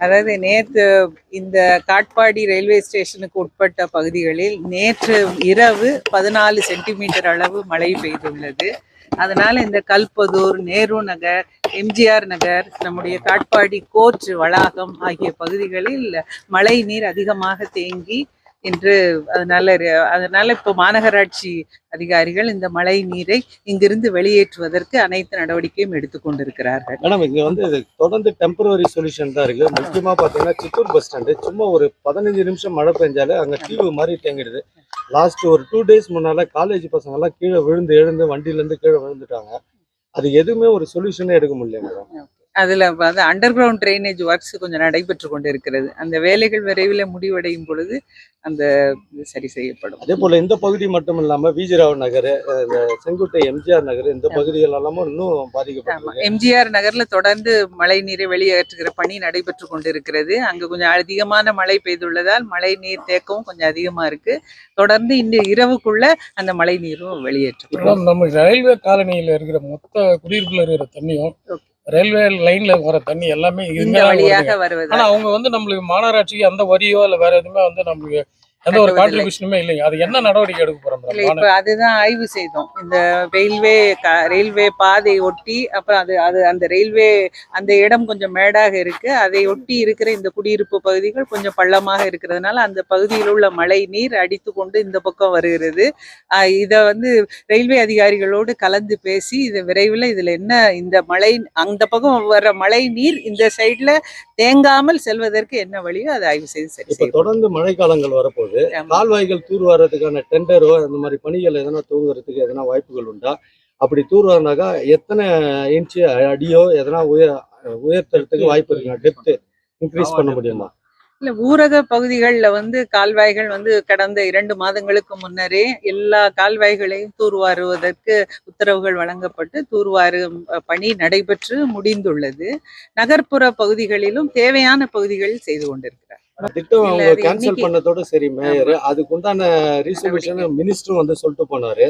அதாவது நேற்று இந்த காட்பாடி ரயில்வே ஸ்டேஷனுக்கு உட்பட்ட பகுதிகளில் நேற்று இரவு பதினாலு சென்டிமீட்டர் அளவு மழை பெய்துள்ளது. அதனால இந்த கல்பதூர் நேரு நகர் எம்ஜிஆர் நகர் நம்முடைய காட்பாடி கோர்ட் வளாகம் ஆகிய பகுதிகளில் மழை நீர் அதிகமாக தேங்கி இன்று அதனால அதனால இப்போ மாநகராட்சி அதிகாரிகள் இந்த மழை நீரை இங்கிருந்து வெளியேற்றுவதற்கு அனைத்து நடவடிக்கையும் எடுத்துக்கொண்டிருக்கிறார்கள் மேடம் இங்க வந்து தொடர்ந்து டெம்பரவரி சொல்யூஷன் தான் இருக்கு. முக்கியமா பாத்தீங்கன்னா சித்தூர் பஸ் ஸ்டாண்டு சும்மா ஒரு பதினஞ்சு நிமிஷம் மழை பெஞ்சாலே அங்க தீவு மாதிரி தேங்கிடுது. லாஸ்ட் ஒரு டூ டேஸ் முன்னால காலேஜ் பசங்க எல்லாம் கீழே விழுந்து எழுந்து வண்டியில இருந்து கீழே விழுந்துட்டாங்க. அது எதுவுமே ஒரு சொல்யூஷனே எடுக்க முடியல மேடம். அதுல வந்து அண்டர் கிரவுண்ட் ட்ரைனேஜ் ஒர்க்ஸ் கொஞ்சம் நடைபெற்று கொண்டிருக்கிறது. அந்த வேலைகள் விரைவில் முடிவடையும் பொழுது அந்த இது சரி செய்யப்படும். அதே போல இந்த பகுதி மட்டும் இல்லாம விஜயராவ் நகர் செங்குட்டை எம்ஜிஆர் நகர் இந்த பகுதிகள் எல்லாமும் இன்னும் ஆமா. பாதிக்கப்பட்டிருக்கு எம்ஜிஆர் நகர்ல தொடர்ந்து மழை நீரை வெளியேற்றுகிற பணி நடைபெற்று கொண்டிருக்கிறது. அங்க கொஞ்சம் அதிகமான மழை பெய்துள்ளதால் மழை நீர் தேக்கமும் கொஞ்சம் அதிகமா இருக்கு. தொடர்ந்து இந்த இரவுக்குள்ள அந்த மழை நீரும் வெளியேற்றப்படும். மேடம் நம்ம ரயில்வே காலனியில இருக்கிற மொத்த குடியிருப்புல இருக்கிற தண்ணியும் ரயில்வே லைன்ல வர தண்ணி எல்லாமே. வருவது ஆனா அவங்க வந்து நம்மளுக்கு மாநகராட்சிக்கு அந்த வரியோ இல்ல வேற எதுவுமே வந்து நம்மளுக்கு எந்த ஒரு. கான்ட்ரிபியூஷனுமே இல்லைங்க. அது என்ன நடவடிக்கை எடுக்க போறோம் இல்ல இப்ப அதுதான் ஆய்வு செய்தோம். இந்த ரயில்வே ரயில்வே பாதை ஒட்டி அப்புறம் அது அது அந்த ரயில்வே அந்த இடம் கொஞ்சம் மேடாக இருக்கு. அதை ஒட்டி இருக்கிற இந்த குடியிருப்பு பகுதிகள் கொஞ்சம் பள்ளமாக இருக்கிறதுனால அந்த பகுதியில் உள்ள மழை நீர் அடித்து கொண்டு இந்த பக்கம் வருகிறது. இத வந்து ரயில்வே அதிகாரிகளோடு கலந்து பேசி இது விரைவில் இதுல என்ன இந்த மழை அந்த பக்கம் வர்ற மழை நீர் இந்த சைடுல தேங்காமல் செல்வதற்கு என்ன வழியோ அதை ஆய்வு செய்து சரி தொடர்ந்து மழைக்காலங்கள் வரப்போகுது. கால்வாய்கள் தூர்வாரத்துக்கான டெண்டரோ அந்த மாதிரி பணிகள் எதனா தூங்குறதுக்கு எதனா வாய்ப்புகள் உண்டா? அப்படி தூர்வாரினாக்கா எத்தனை இன்ச்சு அடியோ எதனா உயர் உயர்த்துறதுக்கு வாய்ப்பு இருக்குங்க டெப்த் இன்க்ரீஸ் பண்ண முடியுமா? இல்ல ஊரக பகுதிகளில் வந்து கால்வாய்கள் வந்து கடந்த இரண்டு மாதங்களுக்கு முன்னரே எல்லா கால்வாய்களையும் தூர்வாருவதற்கு உத்தரவுகள் வழங்கப்பட்டு தூர்வாரும் பணி நடைபெற்று முடிந்துள்ளது. நகர்ப்புற பகுதிகளிலும் தேவையான பகுதிகளில் செய்து கொண்டிருக்கிறார். திட்டம் அவங்க கேன்சல் பண்ணதோட சரி மேயர். அதுக்கு உண்டான ரீசொல்யூஷன் மினிஸ்டரும் வந்து சொல்லிட்டு போனாரு.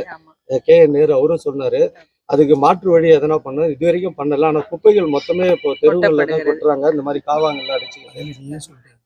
கே. நேரு அவரும் சொன்னாரு. அதுக்கு மாற்று வழி எதனா பண்ண இது வரைக்கும் பண்ணல. ஆனா குப்பைகள் மொத்தமே இப்போ தெருவுகள்ல தான். கொட்டுறாங்க. இந்த மாதிரி காவாங்கல்ல அடிச்சு.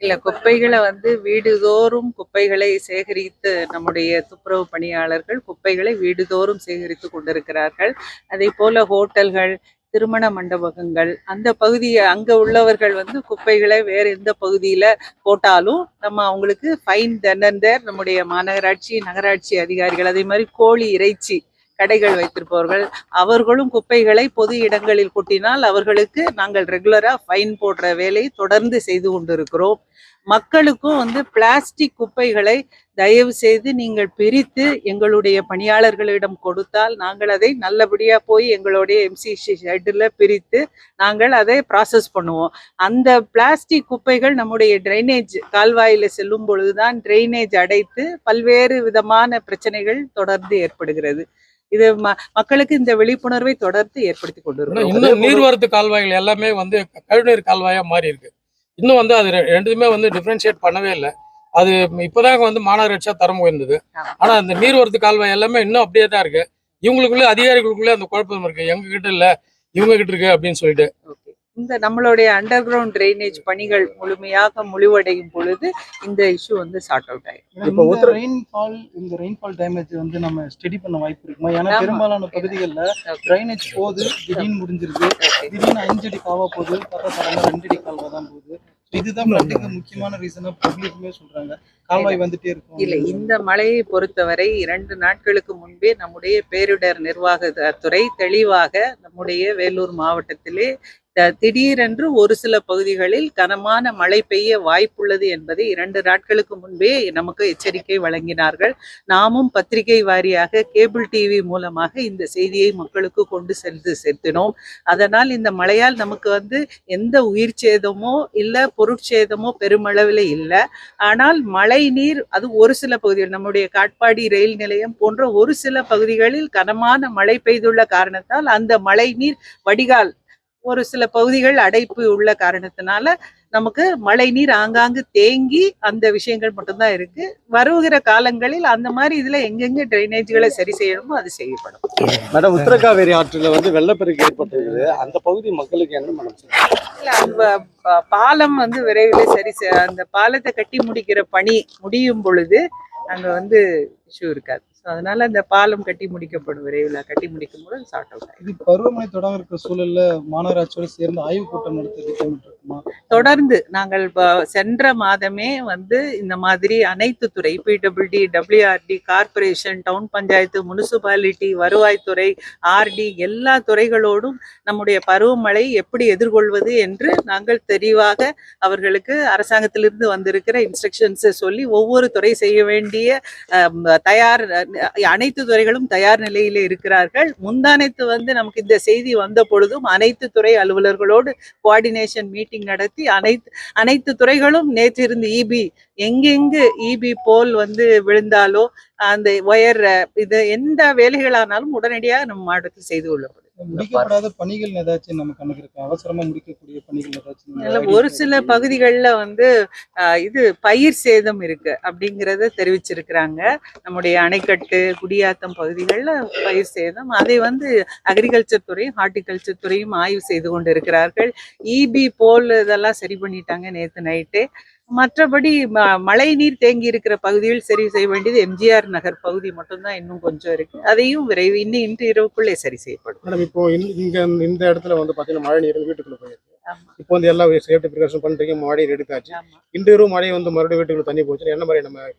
இல்ல குப்பைகளை வந்து வீடுதோறும் குப்பைகளை சேகரித்து நம்முடைய துப்புரவு பணியாளர்கள் குப்பைகளை வீடுதோறும் சேகரித்து கொண்டிருக்கிறார்கள். அதே போல ஹோட்டல்கள் திருமண மண்டபங்கள். அந்த பகுதியை அங்க உள்ளவர்கள் வந்து குப்பைகளை வேறு எந்த பகுதியில் போட்டாலும் நம்ம அவங்களுக்கு ஃபைன் தண்டர் நம்முடைய மாநகராட்சி நகராட்சி அதிகாரிகள் அதே மாதிரி கோழி இறைச்சி கடைகள் வைத்திருப்பவர்கள் அவர்களும் குப்பைகளை பொது இடங்களில் கொட்டினால் அவர்களுக்கு நாங்கள் ரெகுலராக ஃபைன் போடுற வேலையை தொடர்ந்து செய்து கொண்டிருக்கிறோம். மக்களுக்கும் வந்து பிளாஸ்டிக் குப்பைகளை தயவு செய்து நீங்கள் பிரித்து எங்களுடைய பணியாளர்களிடம் கொடுத்தால் நாங்கள் அதை நல்லபடியாக போய் எங்களுடைய எம்சிசி ஷெட்டில் பிரித்து நாங்கள் அதை ப்ராசஸ் பண்ணுவோம். அந்த பிளாஸ்டிக் குப்பைகள் நம்முடைய ட்ரைனேஜ் கால்வாயில் செல்லும் பொழுதுதான் ட்ரைனேஜ் அடைத்து பல்வேறு விதமான பிரச்சனைகள் தொடர்ந்து ஏற்படுகிறது. இது மக்களுக்கு இந்த விழிப்புணர்வை தொடர்ந்து ஏற்படுத்தி ஆனா கொண்டிருக்கிறோம். இன்னும் நீர்வரத்து கால்வாய்கள் எல்லாமே வந்து கழிவுநீர் கால்வாயா மாறி இருக்கு. இன்னும் வந்து அது ரெண்டுமே வந்து டிஃபரன்ஷியேட் பண்ணவே இல்லை. அது இப்போதான் வந்து மாநகராட்சியா தரம் உயர்ந்தது. ஆனா அந்த நீர்வரத்து கால்வாய் எல்லாமே இன்னும் அப்படியே தான் இருக்கு. இவங்களுக்குள்ள அதிகாரிகளுக்குள்ள அந்த குழப்பம் இருக்கு. எங்க கிட்ட இல்ல இவங்க கிட்ட இருக்கு அப்படின்னு சொல்லிட்டு. இந்த நம்மளுடைய அண்டர் கிரவுண்ட் ட்ரைனேஜ் பணிகள் முழுமையாக முழுவடையும் பொழுது இந்த இஷ்யூ வந்து சார்ட் அவுட் ஆயிடும் இப்ப ரெயின்ஃபால் இந்த ரெயின்ஃபால் டேமேஜ் வந்து நம்ம ஸ்டடி பண்ண வாய்ப்பு இருக்குமா ஏன்னா. பெரும்பாலான பகுதிகளில். ட்ரைனேஜ் போகுது திடீர்னு முடிஞ்சிருது. திடீர்னு அஞ்சு அடி காவா போகுது பார்த்தா சடனாக ரெண்டு அடி கால்வா தான் போகுது. இதுதான் ஃப்ளட்டுக்கு முக்கியமான ரீசனா பப்ளிக்குமே சொல்றாங்க. கால்வாய் வந்துட்டே இருக்கும். இல்ல இந்த மழையை பொறுத்தவரை இரண்டு நாட்களுக்கு முன்பே நம்முடைய பேரிடர் நிர்வாக துறை தெளிவாக நம்முடைய வேலூர் மாவட்டத்திலே திடீரென்று ஒரு சில பகுதிகளில் கனமான மழை பெய்ய வாய்ப்புள்ளது என்பதை இரண்டு நாட்களுக்கு முன்பே நமக்கு எச்சரிக்கை வழங்கினார்கள். நாமும் பத்திரிகை வாரியாக கேபிள் டிவி மூலமாக இந்த செய்தியை மக்களுக்கு கொண்டு சென்று சேர்த்தினோம். அதனால் இந்த மழையால் நமக்கு வந்து எந்த உயிர் சேதமோ இல்லை பொருட்சேதமோ பெருமளவில் இல்லை. ஆனால் மழை நீர் அது ஒரு சில பகுதிகள் நம்முடைய காட்பாடி ரயில் நிலையம் போன்ற ஒரு சில பகுதிகளில் கனமான மழை பெய்துள்ள காரணத்தால் அந்த மழை நீர் வடிகால் ஒரு சில பகுதிகள் அடைப்பு உள்ள காரணத்தினால நமக்கு மழை நீர் ஆங்காங்கு தேங்கி அந்த விஷயங்கள் மட்டும்தான் இருக்கு வருகிற காலங்களில் அந்த மாதிரி இதுல எங்கெங்க ட்ரைனேஜ்களை சரி செய்யணுமோ அது செய்யப்படும் மேடம் உத்தரகாவேரி ஆற்றில் வந்து வெள்ளப்பெருக்கு ஏற்பட்டிருக்குது அந்த பகுதி மக்களுக்கு என்ன மேடம்? இல்ல அந்த பாலம் வந்து விரைவில் சரி அந்த பாலத்தை கட்டி முடிக்கிற பணி முடியும் பொழுது அங்க வந்து இஷ்யூ இருக்காது. So அதனால அந்த பாலம் கட்டி முடிக்கப்படும் விரைவில். கட்டி முடிக்கும் பொழுது சார்ட் அவுட் ஆகும் இது பருவமழை தொடங்க இருக்கிற சூழல்ல மாநகராட்சியோட சேர்ந்து ஆய்வுக் கூட்டம் நடத்த திட்டமிட்டிருக்குமா தொடர்ந்து. நாங்கள் சென்ற மாதமே வந்து இந்த மாதிரி அனைத்து துறை PWD WRD corporation town panchayat municipality வருவாய்த்துறை ஆர்டி எல்லா துறைகளோடும் நம்முடைய பருவமழை எப்படி எதிர்கொள்வது என்று நாங்கள் தெளிவாக அவர்களுக்கு அரசாங்கத்திலிருந்து வந்திருக்கிற இன்ஸ்ட்ரக்ஷன்ஸை சொல்லி ஒவ்வொரு துறை செய்ய வேண்டிய தயார் அனைத்து துறைகளும் தயார் நிலையில இருக்கிறார்கள். முந்தானைத்து வந்து நமக்கு இந்த செய்தி வந்த பொழுதும் அனைத்து துறை அலுவலர்களோடு கோஆர்டினேஷன் மீட்டிங் நடத்தி அனைத்து அனைத்து துறைகளும் நேற்றிருந்து இபி எங்கெங்கு இபி போல் வந்து விழுந்தாலோ அந்த ஒயர் இது எந்த வேலைகளானாலும் உடனடியாக நம்ம மாவட்டத்தில் செய்து கொள்ளப்படும் முடிக்கப்படாத பணிகள் ஏதாச்சும் நம்ம கணக்கு இருக்கு? அவசரமா முடிக்கக்கூடிய பணிகள் ஏதாச்சும் ஒரு? சில பகுதிகளில் வந்து இது பயிர் சேதம் இருக்கு அப்படிங்கிறத தெரிவிச்சிருக்கிறாங்க. நம்முடைய அணைக்கட்டு குடியாத்தம் பகுதிகளில் பயிர் சேதம். அதை வந்து அக்ரிகல்ச்சர் துறையும் ஹார்டிகல்ச்சர் துறையும் ஆய்வு செய்து கொண்டு இருக்கிறார்கள் இபி போல் இதெல்லாம் சரி பண்ணிட்டாங்க நேற்று நைட்டு. மற்றபடி மழை நீர் தேங்கி இருக்கிற பகுதியில் சரி செய்ய வேண்டியது எம்ஜிஆர் நகர் பகுதி மட்டும்தான் இன்னும் கொஞ்சம் இருக்கு. அதையும் விரைவு இன்னும் இன்று இரவுக்குள்ளே சரி செய்யப்படும். மேடம் இப்போ இங்க இந்த இடத்துல வந்து பாத்தீங்கன்னா மழை நீர் வீட்டுக்குள்ள போயிருக்கு. இப்போ வந்து எல்லா சேஃப்டி ப்ரிகாஷன் பண்றீங்க மழை எடுத்தாச்சு. இன்று இரவு மழை வந்து மறுபடியும் வீட்டுக்குள்ள தண்ணி போச்சு என்ன மாதிரி நம்ம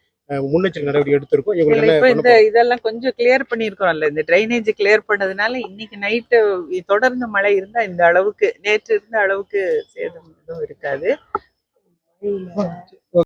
முன்னெச்சரிக்கை நடவடிக்கை எடுத்திருக்கோம்? இப்ப இந்த இதெல்லாம் கொஞ்சம் கிளியர் பண்ணிருக்கோம்ல இந்த ட்ரைனேஜ் கிளியர் பண்ணதுனால இன்னைக்கு நைட்டு தொடர்ந்து மழை இருந்தா இந்த அளவுக்கு நேற்று இருந்த அளவுக்கு சேதம் எதுவும் இருக்காது. Vamos.